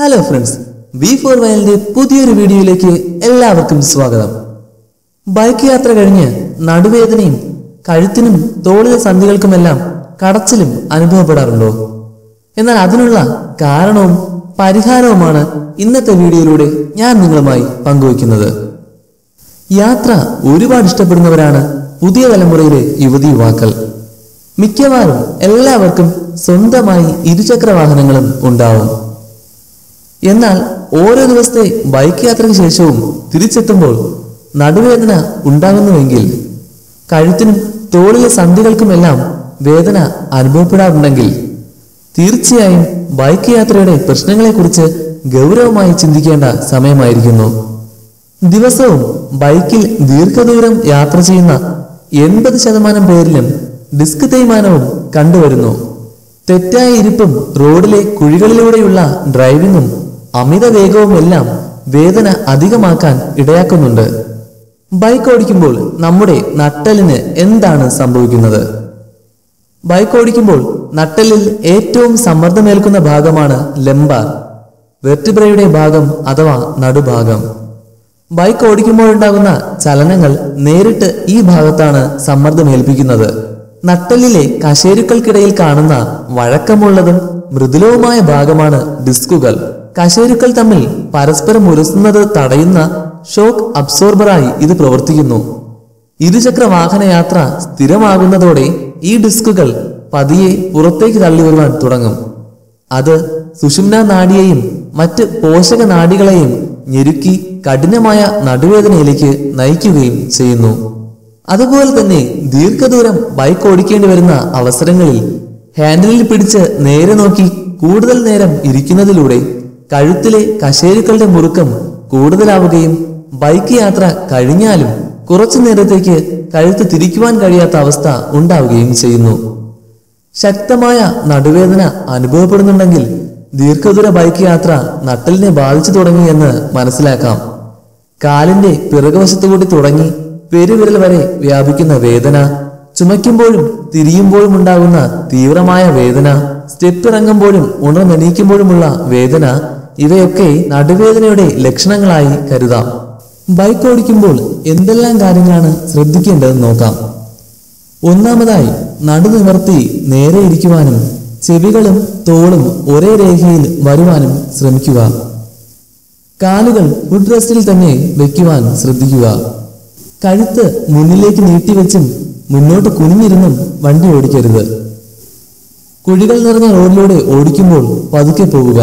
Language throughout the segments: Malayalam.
ഹലോ ഫ്രണ്ട്സ് വി ഫോർ വയലിന്റെ പുതിയൊരു വീഡിയോയിലേക്ക് എല്ലാവർക്കും സ്വാഗതം. ബൈക്ക് യാത്ര കഴിഞ്ഞ് നടുവേദനയും കഴുത്തിനും തോളിലെ സന്ധികൾക്കുമെല്ലാം കടച്ചിലും അനുഭവപ്പെടാറുണ്ടോ? എന്നാൽ അതിനുള്ള കാരണവും പരിഹാരവുമാണ് ഇന്നത്തെ വീഡിയോയിലൂടെ ഞാൻ നിങ്ങളുമായി പങ്കുവയ്ക്കുന്നത്. യാത്ര ഒരുപാട് ഇഷ്ടപ്പെടുന്നവരാണ് പുതിയ തലമുറയിലെ യുവതി യുവാക്കൾ. മിക്കവാറും എല്ലാവർക്കും സ്വന്തമായി ഇരുചക്ര വാഹനങ്ങളും ഉണ്ടാവും. എന്നാൽ ഓരോ ദിവസത്തെ ബൈക്ക് യാത്രയ്ക്ക് ശേഷവും തിരിച്ചെത്തുമ്പോൾ നടുവേദന ഉണ്ടാകുന്നുവെങ്കിൽ കഴുത്തിനും തോളിലെ സന്ധികൾക്കുമെല്ലാം വേദന അനുഭവപ്പെടാറുണ്ടെങ്കിൽ തീർച്ചയായും ബൈക്ക് യാത്രയുടെ പ്രശ്നങ്ങളെക്കുറിച്ച് ഗൗരവമായി ചിന്തിക്കേണ്ട സമയമായിരിക്കുന്നു. ദിവസവും ബൈക്കിൽ ദീർഘദൂരം യാത്ര ചെയ്യുന്ന എൺപത് ശതമാനം പേരിലും ഡിസ്ക് തേയ്മാനവും കണ്ടുവരുന്നു. തെറ്റായ ഇരിപ്പും റോഡിലെ കുഴികളിലൂടെയുള്ള ഡ്രൈവിംഗും അമിത വേഗവുമെല്ലാം വേദന അധികമാക്കാൻ ഇടയാക്കുന്നുണ്ട്. ബൈക്ക് ഓടിക്കുമ്പോൾ നമ്മുടെ നട്ടലിന് എന്താണ് സംഭവിക്കുന്നത്? ബൈക്ക് ഓടിക്കുമ്പോൾ നട്ടലിൽ ഏറ്റവും സമ്മർദ്ദമേൽക്കുന്ന ഭാഗമാണ് ലംബാർ. വെർട്ടിബ്രയുടെ ഭാഗം അഥവാ നടുഭാഗം. ബൈക്ക് ഓടിക്കുമ്പോഴുണ്ടാകുന്ന ചലനങ്ങൾ നേരിട്ട് ഈ ഭാഗത്താണ് സമ്മർദ്ദമേൽപ്പിക്കുന്നത്. നട്ടലിലെ കശേരുക്കൾക്കിടയിൽ കാണുന്ന വഴക്കമുള്ളതും മൃദുലവുമായ ഭാഗമാണ് ഡിസ്കുകൾ. കശേരുക്കൾ തമ്മിൽ പരസ്പരം ഉരസുന്നത് തടയുന്ന ഷോക്ക് അബ്സോർബറായി ഇത് പ്രവർത്തിക്കുന്നു. ഇരുചക്ര വാഹനയാത്ര സ്ഥിരമാകുന്നതോടെ ഈ ഡിസ്കുകൾ പതിയെ പുറത്തേക്ക് തള്ളി വരുവാൻ തുടങ്ങും. അത് സുഷുമ്ന നാഡിയെയും മറ്റ് പോഷക നാഡികളെയും ഞെരുക്കി കഠിനമായ നടുവേദനയിലേക്ക് നയിക്കുകയും ചെയ്യുന്നു. അതുപോലെ തന്നെ ദീർഘദൂരം ബൈക്ക് ഓടിക്കേണ്ടി വരുന്ന അവസരങ്ങളിൽ ഹാൻഡിലിൽ പിടിച്ച് നേരെ നോക്കി കൂടുതൽ നേരം ഇരിക്കുന്നതിലൂടെ കഴുത്തിലെ കശേരുക്കളുടെ മുറുക്കം കൂടുതലാവുകയും ബൈക്ക് യാത്ര കഴിഞ്ഞാലും കുറച്ചു നേരത്തേക്ക് കഴുത്ത് തിരിക്കുവാൻ കഴിയാത്ത അവസ്ഥ ഉണ്ടാവുകയും ചെയ്യുന്നു. ശക്തമായ നടുവേദന അനുഭവപ്പെടുന്നുണ്ടെങ്കിൽ ദീർഘദൂര ബൈക്ക് യാത്ര നട്ടലിനെ ബാധിച്ചു തുടങ്ങിയെന്ന് മനസ്സിലാക്കാം. കാലിന്റെ പിറകുവശത്തുകൂടി തുടങ്ങി പെരുവിരൽ വരെ വ്യാപിക്കുന്ന വേദന ചുമയ്ക്കുമ്പോഴും തിരിയുമ്പോഴും ഉണ്ടാകുന്ന തീവ്രമായ വേദന സ്റ്റെപ്പ് ഇറങ്ങുമ്പോഴും ഉണർന്നെണീക്കുമ്പോഴുമുള്ള വേദന ഇവയൊക്കെ നടുവേദനയുടെ ലക്ഷണങ്ങളായി കരുതാം. ബൈക്ക് ഓടിക്കുമ്പോൾ എന്തെല്ലാം കാര്യങ്ങളാണ് ശ്രദ്ധിക്കേണ്ടതെന്ന് നോക്കാം. ഒന്നാമതായി നടു നിവർത്തി നേരെ ഇരിക്കുവാനും ചെവികളും തോളും ഒരേ രേഖയിൽ വരുവാനും ശ്രമിക്കുക. കാലുകൾ ഫുഡ് റെസ്റ്റിൽ തന്നെ വയ്ക്കുവാൻ ശ്രദ്ധിക്കുക. കഴുത്ത് മുന്നിലേക്ക് നീട്ടിവെച്ചും മുന്നോട്ട് കുനിഞ്ഞിരുന്നും വണ്ടി ഓടിക്കരുത്. കുഴികൾ നിറഞ്ഞ റോഡിലൂടെ ഓടിക്കുമ്പോൾ പതുക്കെ പോവുക.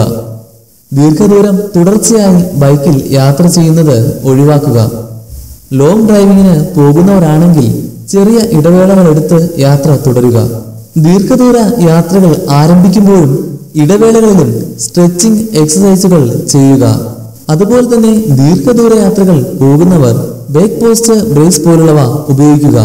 ദീർഘദൂരം തുടർച്ചയായി ബൈക്കിൽ യാത്ര ചെയ്യുന്നത് ഒഴിവാക്കുക. ലോങ് ഡ്രൈവിങ്ങിന് പോകുന്നവരാണെങ്കിൽ ചെറിയ ഇടവേളകൾ എടുത്ത് യാത്ര തുടരുക. ദീർഘദൂര യാത്രകൾ ആരംഭിക്കുമ്പോഴും ഇടവേളകളിലും സ്ട്രെച്ചിങ് എക്സസൈസുകൾ ചെയ്യുക. അതുപോലെ തന്നെ ദീർഘദൂര യാത്രകൾ പോകുന്നവർ ബേക്ക് പോസ്റ്റ് ബ്രേസ് പോലുള്ളവ ഉപയോഗിക്കുക.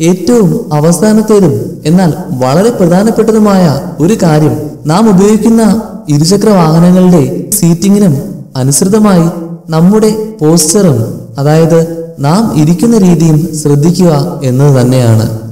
ഏറ്റവും അവസാനത്തേതും എന്നാൽ വളരെ പ്രധാനപ്പെട്ടതുമായ ഒരു കാര്യം നാം ഉപയോഗിക്കുന്ന ഇരുചക്ര വാഹനങ്ങളുടെ സീറ്റിങ്ങിനും അനുസൃതമായി നമ്മുടെ പോസ്ചറും അതായത് നാം ഇരിക്കുന്ന രീതിയും ശ്രദ്ധിക്കുക എന്നത് തന്നെയാണ്.